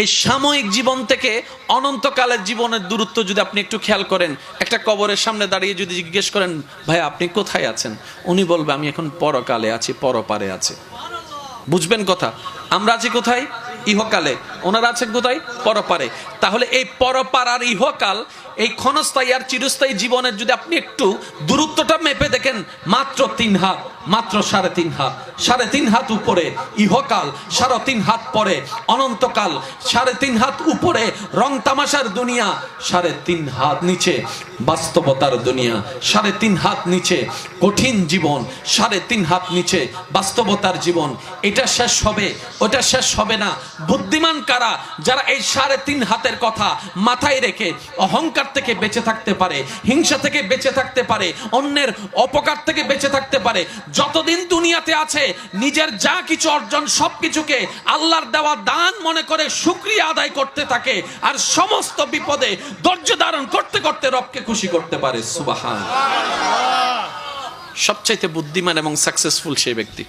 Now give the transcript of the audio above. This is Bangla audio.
এই সাময়িক জীবন থেকে অনন্তকালের জীবনের দূরত্ব যদি আপনি একটু খেয়াল করেন, একটা কবরের সামনে দাঁড়িয়ে যদি জিজ্ঞেস করেন ভাই আপনি কোথায় আছেন? উনি বলবে, আমি এখন পরকালে আছি, পরপারে আছে। বুঝবেন কথা? আমরা আছি কোথায়? ইহকালে। ওনারা আছেন কোথায়? পরপারে। তাহলে এই পরপার আর ইহকাল, এই ক্ষণস্থায়ী আর চিরস্থায়ী জীবনের যদি আপনি একটু দূরত্বটা মেপে দেখেন, মাত্র তিন হাত, মাত্র সাড়ে তিন হাত। সাড়ে তিন হাত উপরে ইহকাল, সাড়ে তিন হাত পরে অনন্তকাল, সাড়ে তিন হাত উপরে রং তামাশার দুনিয়া, সাড়ে তিন হাত নিচে বাস্তবতার দুনিয়া, সাড়ে তিন হাত নিচে কঠিন জীবন, সাড়ে তিন হাত নিচে, বাস্তবতার জীবন। এটা শেষ হবে, ওটা শেষ হবে না। বুদ্ধিমান কারা যারা এই সাড়ে তিন হাতের কথা মাথায় রেখে অহংকার থেকে বেঁচে থাকতে পারে, হিংসা থেকে বেঁচে থাকতে পারে, অন্যের অপকার থেকে বেঁচে থাকতে পারে, যতদিন দুনিয়াতে আছে, নিজের যা কিছু অর্জন সবকিছুকে আল্লাহর দেওয়া দান মনে করে শুক্রিয়া আদায় করতে থাকে, আর সমস্ত বিপদে ধৈর্য ধারণ করতে করতে রবকে খুশি করতে পারে সুবাহান সবচাইতে বুদ্ধিমান এবং সাকসেসফুল সেই ব্যক্তি।